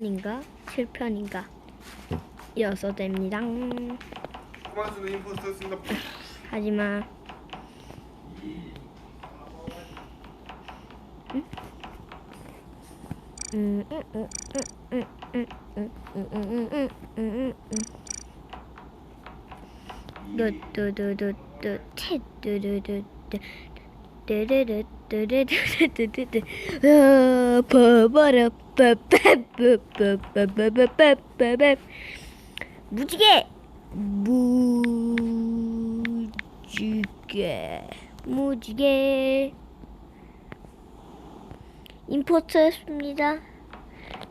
인가 7편인가 이어서 됩니다. 그만 쓰는 임포스터였습니다. 하지만 음, 음, 음, 음, 음, 음, 음, 음, 음, 음, 음, 음, 음. 아 바바라 빠빠빠빠빠빠빠빠빠 무지개 무지개 무지개 임포트였습니다.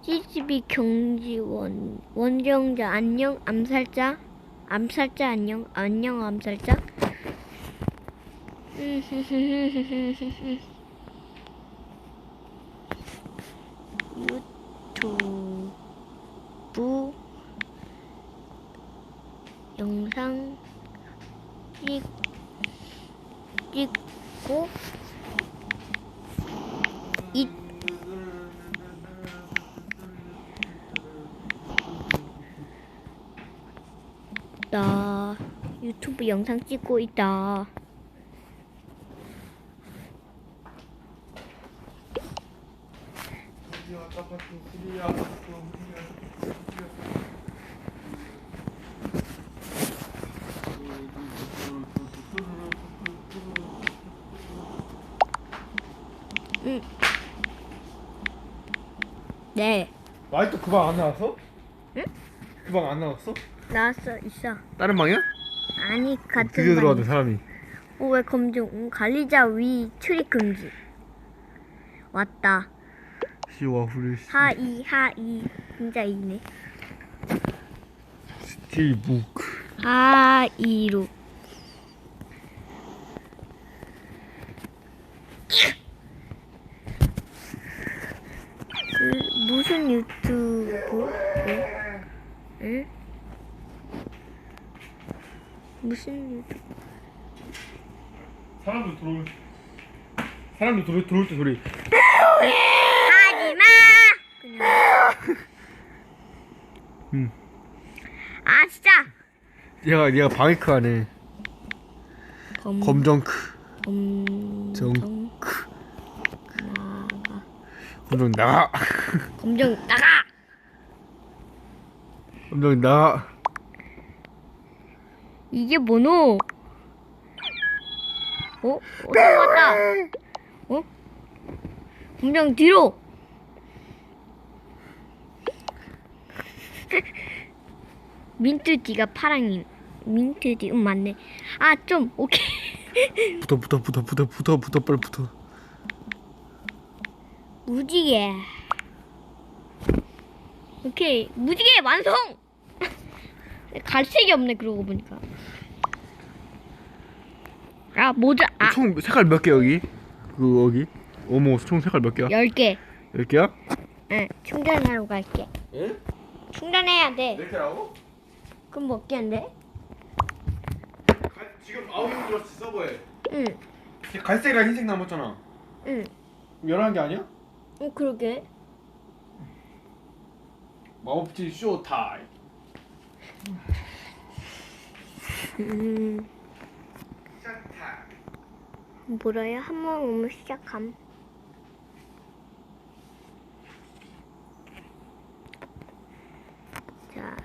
CCB 경지원 원정자 안녕 암살자 암살자 안녕 안녕 암살자 유튜브 영상 찍 찍고 이 나 유튜브 영상 찍고 있다. 네, 아직도 그 방 안 나왔어? 응? 그 방 안 나왔어? 나왔어 있어. 다른 방이야? 아니 같은 드디어 들어왔네. 사람이. 오, 왜 검증? 음, 관리자 위 출입 금지. 왔다. 시와 후레 하이 하이 진짜 이네. 스틸북. 하이루. 그 무슨 유튜브? 응? 응? 무슨 유튜브? 사람들 들어올. 사람들 들어올 때 소리. 그냥. 응. 아 진짜. 얘가 얘가 방위크 하네. 검 검정크. 검정 정크. 나가. 검정 나가. 검정 나가. 검정 나가. 이게 뭐노? 어? 어, 왔다. 어? 검정 뒤로. 민트띠가 파랑임. 민트띠, 음 맞네. 아 좀 오케이. 붙어 붙어 붙어 붙어 붙어 붙어 빨리 붙어. 무지개. 오케이 무지개 완성. 갈색이 없네 그러고 보니까. 아 모자 아 총 색깔 몇 개 여기? 그 여기? 어머 총 색깔 몇 개야? 열 개. 열 개야? 응 충전하러 갈게. 응? 충전해야 돼. 몇 개라고? 그럼 몇 개인데? 지금 아홉 명 들었지 서버에. 응, 갈색이랑 흰색 남았잖아. 응. 열한 개 아니야? 어 그러게. 마법지 쇼 타임. 음. 뭐라야 한번 오면 시작함. 자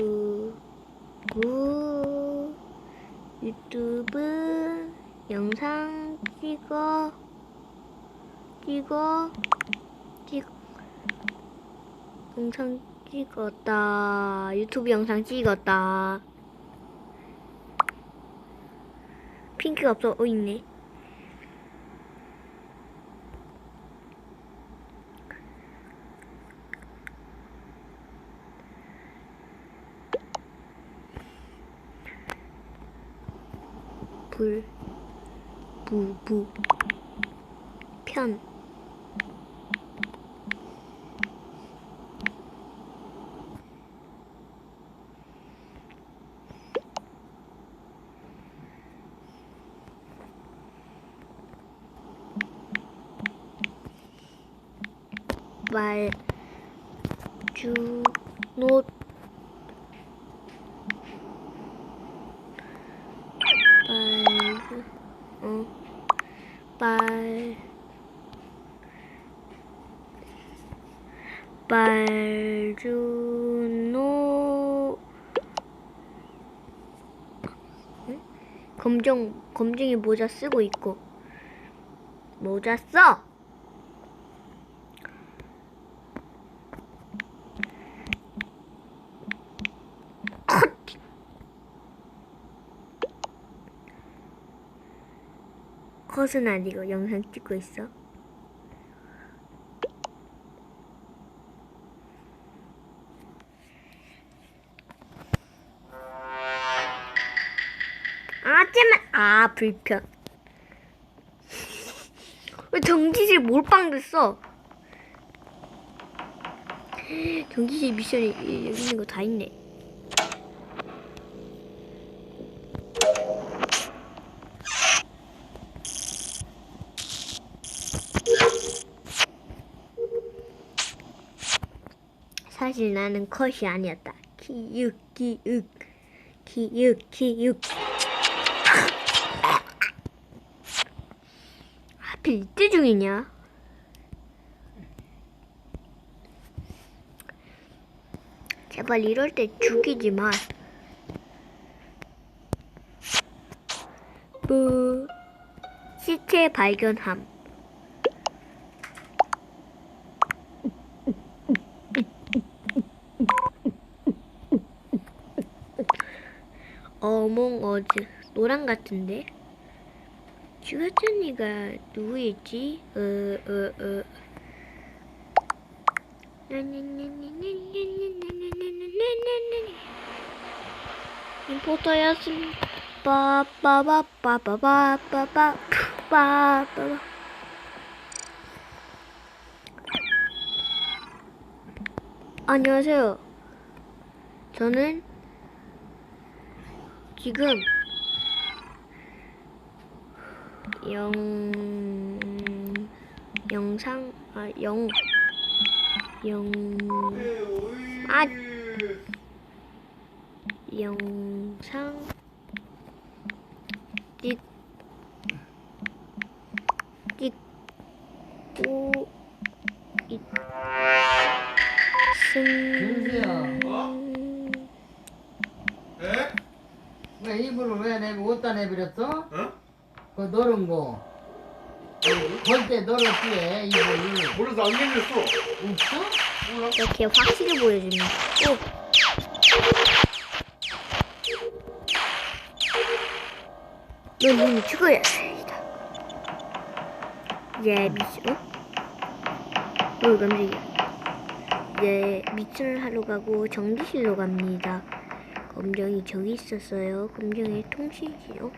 유튜브 유튜브 영상 찍어 찍어 찍 영상 찍었다. 유튜브 영상 찍었다. 핑크가 없어. 어 있네 불, 부, 부, 편, 말 주 노. 말주 어 말 말주노 응? 검정 검정이 모자 쓰고 있고 모자 써. 컷은 아니고 영상 찍고 있어. 아, 쟤만 아 불편. 왜 정지실 몰빵 됐어? 정지실 미션이 여기 있는 거 다 있네. 사실 나는 컷이 아니었다. 키읔 키읔 키읔 키읔 하필 이때 중이냐? 제발 이럴 때 죽이지 마. 뿌 시체 발견함. 어몽 어즈 노랑 같은데? 슈가천이가 누구였지? 어, 어, 어. 임포터였습니다. 빠빠바빠바바바바바바 안녕하세요. 저는 지금 영 영상 아영 영아 영상 찍고 있음 에? 왜 이불을 왜 내고 어디다 내버렸어? 어? 그 노른 거. 볼때 노렸지 이불. 몰라서 안 걸렸어. 없어? 몰라. 이렇게 확실히 보여줍니다. 오. 너 눈이 죽어야 다 예, 미션. 어, 깜짝이야. 예, 미션을 하러 가고 전기실로 갑니다. 검정이 저기 있었어요. 통신실요.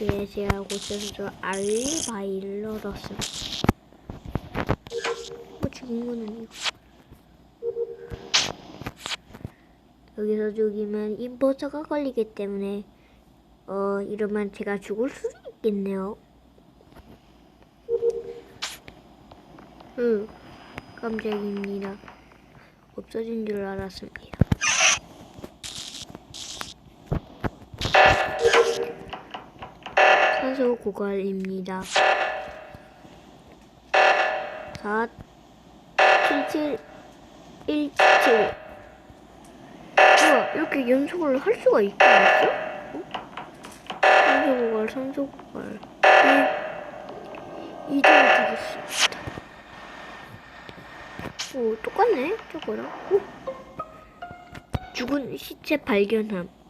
제시하고 있어서 알바이를 얻었습니다. 뭐 죽은 건 아니고. 여기서 죽이면 임포서가 걸리기 때문에 어 이러면 제가 죽을 수도 있겠네요. 응, 깜짝입니다. 없어진 줄 알았습니다. 산소 고갈입니다. 4, 7, 7, 1, 7. 뭐야, 이렇게 연속을 할 수가 있긴 있어? 어? 산소 고갈, 산소 고갈. 이, 이대로 되겠습니다. 오, 똑같네, 저거랑. 오. 죽은 시체 발견함.